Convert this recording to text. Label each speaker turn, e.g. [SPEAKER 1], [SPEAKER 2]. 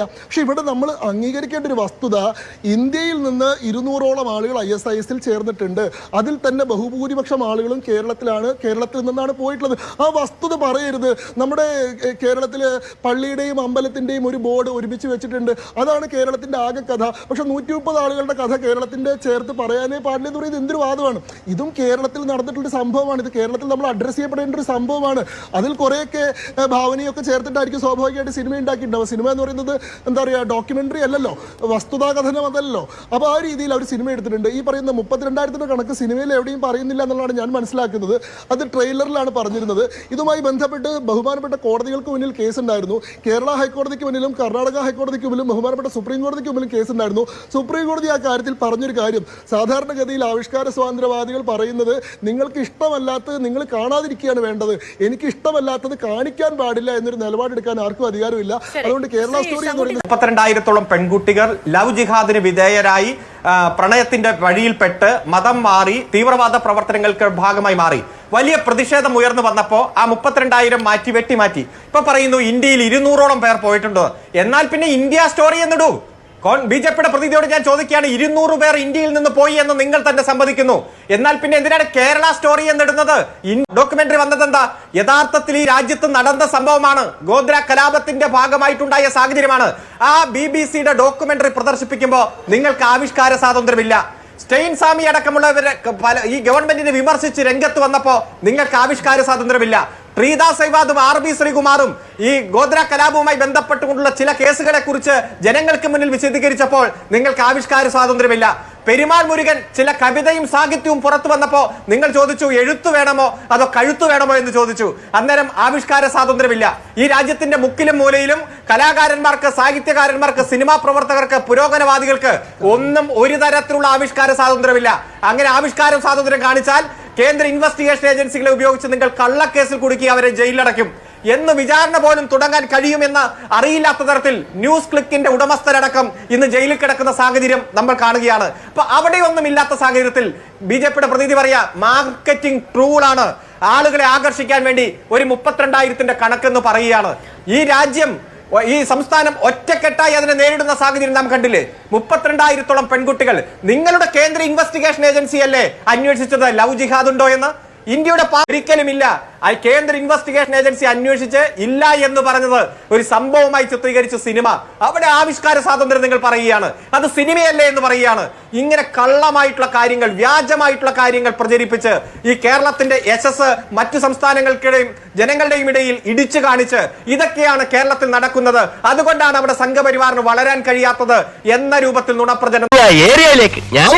[SPEAKER 1] പക്ഷെ ഇവിടെ നമ്മൾ അംഗീകരിക്കേണ്ട ഒരു വസ്തുത ഇന്ത്യയിൽ നിന്ന് ഇരുന്നൂറോളം ആളുകൾ ഐ എസ് ഐ എസിൽ ചേർന്നിട്ടുണ്ട്. അതിൽ തന്നെ ബഹുഭൂരിപക്ഷം ആളുകളും കേരളത്തിലാണ് കേരളത്തിൽ നിന്നാണ് പോയിട്ടുള്ളത്. ആ വസ്തുത പറയരുത്. നമ്മുടെ കേരളത്തിൽ പള്ളിയുടെയും അമ്പലത്തിന്റെയും ഒരു ബോർഡ് ഒരുമിച്ച് വെച്ചിട്ടുണ്ട്. അതാണ് കേരളത്തിന്റെ ആകെ കഥ. പക്ഷെ നൂറ്റി മുപ്പത് ആളുകളുടെ കഥ കേരളത്തിന്റെ ചേർത്ത് പറയാനേ പാടില്ല എന്ന് പറയുന്നത് എന്തൊരു വാദമാണ്. ഇതും കേരളത്തിൽ നടന്നിട്ടുള്ള സംഭവമാണ്. ഇത് കേരളത്തിൽ നമ്മൾ അഡ്രസ്സ് ചെയ്യപ്പെടേണ്ട ഒരു സംഭവമാണ്. അതിൽ കുറേയൊക്കെ ഭാവനയൊക്കെ ചേർത്തിട്ടായിരിക്കും സ്വാഭാവികമായിട്ട് സിനിമ ഉണ്ടാക്കിയിട്ടുണ്ടാവും സിനിമ എന്ന് പറയുന്നത് എന്താ പറയുക ഡോക്യുമെന്ററി അല്ലല്ലോ വസ്തുതാകഥനം അതല്ലോ അപ്പോൾ ആ രീതിയിൽ അവർ സിനിമ എടുത്തിട്ടുണ്ട്. ഈ പറയുന്ന മുപ്പത്തിരണ്ടായിരത്തിന്റെ കണക്ക് സിനിമയിൽ എവിടെയും പറയുന്നില്ല എന്നുള്ളതാണ് ഞാൻ മനസ്സിലാക്കുന്നത്. അത് ട്രെയിലറിലാണ് പറഞ്ഞിരുന്നത്. ഇതുമായി ബന്ധപ്പെട്ട് ബഹുമാനപ്പെട്ട കോടതികൾക്ക് മുന്നിൽ കേസ് ഉണ്ടായിരുന്നു കേരള ഹൈക്കോടതിക്ക് മുന്നിലും കർണാടക ഹൈക്കോടതിക്ക് മുന്നിലും ബഹുമാനപ്പെട്ട സുപ്രീം കോടതിക്ക് മുന്നിലും കേസ് ഉണ്ടായിരുന്നു സുപ്രീം കോടതി ആ കാര്യത്തിൽ പറഞ്ഞൊരു കാര്യം സാധാരണഗതിയിൽ ആവിഷ്കാര സ്വാതന്ത്ര്യവാദികൾ പറയുന്നത് നിങ്ങൾക്ക് ഇഷ്ടമല്ലാത്തത് നിങ്ങൾ കാണാതിരിക്കുകയാണ് വേണ്ടത്. എനിക്ക് ഇഷ്ടമല്ലാത്തത് കാണിക്കാൻ പാടില്ല എന്നൊരു നിലപാടെടുക്കാൻ ആർക്കും അധികാരമില്ല. അതുകൊണ്ട് കേരള സ്റ്റോറി
[SPEAKER 2] മുപ്പത്തിരണ്ടായിരത്തോളം പെൺകുട്ടികൾ ലവ് ജിഹാദിന് വിധേയരായി പ്രണയത്തിന്റെ വഴിയിൽപ്പെട്ട് മതം മാറി തീവ്രവാദ പ്രവർത്തനങ്ങൾക്ക് ഭാഗമായി മാറി. വലിയ പ്രതിഷേധം ഉയർന്നു വന്നപ്പോൾ ആ മുപ്പത്തിരണ്ടായിരം മാറ്റി വെട്ടി മാറ്റി ഇപ്പൊ പറയുന്നു ഇന്ത്യയിൽ ഇരുന്നൂറോളം പേർ പോയിട്ടുണ്ട്. എന്നാൽ പിന്നെ ഇന്ത്യ സ്റ്റോറി എന്നിടൂ. ബി ജെ പിയുടെ പ്രതിനിധിയോട് ഞാൻ ചോദിക്കുകയാണ് ഇരുന്നൂറ് പേർ ഇന്ത്യയിൽ നിന്ന് പോയി എന്ന് നിങ്ങൾ തന്നെ സമ്മതിക്കുന്നു. എന്നാൽ പിന്നെ എന്തിനാണ് കേരള സ്റ്റോറി എന്നിടുന്നത്? ഡോക്യുമെന്ററി വന്നത് എന്താ യഥാർത്ഥത്തിൽ ഈ രാജ്യത്ത് നടന്ന സംഭവമാണ്. ഗോദ്ര കലാപത്തിന്റെ ഭാഗമായിട്ടുണ്ടായ സാഹചര്യമാണ്. ആ ബി ബി സിയുടെ ഡോക്യുമെന്ററി പ്രദർശിപ്പിക്കുമ്പോൾ നിങ്ങൾക്ക് ആവിഷ്കാര സ്വാതന്ത്ര്യമില്ല. സ്റ്റെയിൻ സ്വാമി അടക്കമുള്ളവരെ ഈ ഗവൺമെന്റിനെ വിമർശിച്ച് രംഗത്ത് വന്നപ്പോ നിങ്ങൾക്ക് ആവിഷ്കാര സ്വാതന്ത്ര്യമില്ല. പ്രീത സൈവാദും ആർ ബി ശ്രീകുമാറും ഈ ഗോദ്ര കലാപവുമായി ബന്ധപ്പെട്ടുകൊണ്ടുള്ള ചില കേസുകളെ കുറിച്ച് ജനങ്ങൾക്ക് മുന്നിൽ വിശദീകരിച്ചപ്പോൾ നിങ്ങൾക്ക് ആവിഷ്കാര സ്വാതന്ത്ര്യമില്ല. പെരുമാൾ മുരുകൻ ചില കവിതയും സാഹിത്യവും പുറത്തു വന്നപ്പോ നിങ്ങൾ ചോദിച്ചു എഴുത്തു വേണമോ? അതോ കഴുത്തു വേണമോ? എന്ന് ചോദിച്ചു. അന്നേരം ആവിഷ്കാര സ്വാതന്ത്ര്യമില്ല. ഈ രാജ്യത്തിന്റെ മുക്കിലും മൂലയിലും കലാകാരന്മാർക്ക് സാഹിത്യകാരന്മാർക്ക് സിനിമാ പ്രവർത്തകർക്ക് പുരോഗമനവാദികൾക്ക് ഒന്നും ഒരു തരത്തിലുള്ള ആവിഷ്കാര സ്വാതന്ത്ര്യമില്ല. അങ്ങനെ ആവിഷ്കാര സ്വാതന്ത്ര്യം കാണിച്ചാൽ കേന്ദ്ര ഇൻവെസ്റ്റിഗേഷൻ ഏജൻസികളെ ഉപയോഗിച്ച് നിങ്ങൾ കള്ളക്കേസിൽ കുടുക്കി അവരെ ജയിലിലടയ്ക്കും എന്ന് വിചാരണ പോലും തുടങ്ങാൻ കഴിയുമെന്ന് അറിയില്ലാത്ത തരത്തിൽ ന്യൂസ് ക്ലിക്കിന്റെ ഉടമസ്ഥരടക്കം ഇന്ന് ജയിലിൽ കിടക്കുന്ന സാഹചര്യം നമ്മൾ കാണുകയാണ്. അപ്പൊ അവിടെയൊന്നും ഇല്ലാത്ത സാഹചര്യത്തിൽ ബി ജെ പിയുടെ പ്രതിനിധി പറയാ മാർക്കറ്റിംഗ് ട്രൂളാണ് ആളുകളെ ആകർഷിക്കാൻ വേണ്ടി ഒരു മുപ്പത്തിരണ്ടായിരത്തിന്റെ കണക്കെന്ന് പറയുകയാണ്. ഈ രാജ്യം ഈ സംസ്ഥാനം ഒറ്റക്കെട്ടായി അതിനെ നേരിടുന്ന സാഹചര്യം നാം കണ്ടില്ലേ? മുപ്പത്തിരണ്ടായിരത്തോളം പെൺകുട്ടികൾ. നിങ്ങളുടെ കേന്ദ്ര ഇൻവെസ്റ്റിഗേഷൻ ഏജൻസി അല്ലേ? അന്വേഷിച്ചത് ലവ് ജിഹാദ് ഉണ്ടോ എന്ന്? ഇന്ത്യയുടെ ഒരിക്കലും ഒരിക്കലുമില്ല. അത് കേന്ദ്ര ഇൻവെസ്റ്റിഗേഷൻ ഏജൻസി അന്വേഷിച്ച് ഇല്ല എന്ന് പറഞ്ഞത് ഒരു സംഭവമായി ചിത്രീകരിച്ച സിനിമ. അവിടെ ആവിഷ്കാര സ്വാതന്ത്ര്യം നിങ്ങൾ പറയുകയാണ്. അത് സിനിമയല്ലേ എന്ന് പറയുകയാണ്. ഇങ്ങനെ കള്ളമായിട്ടുള്ള കാര്യങ്ങൾ വ്യാജമായിട്ടുള്ള കാര്യങ്ങൾ പ്രചരിപ്പിച്ച് ഈ കേരളത്തിന്റെ യശസ് മറ്റു സംസ്ഥാനങ്ങൾക്കിടയും ജനങ്ങളുടെയും ഇടയിൽ ഇടിച്ചു കാണിച്ച് ഇതൊക്കെയാണ് കേരളത്തിൽ നടക്കുന്നത്. അതുകൊണ്ടാണ് അവിടെ സംഘപരിവാറിന് വളരാൻ കഴിയാത്തത് എന്ന രൂപത്തിൽ നുണപ്രചരണം
[SPEAKER 3] ഏരിയയിലേക്ക്. ഞാൻ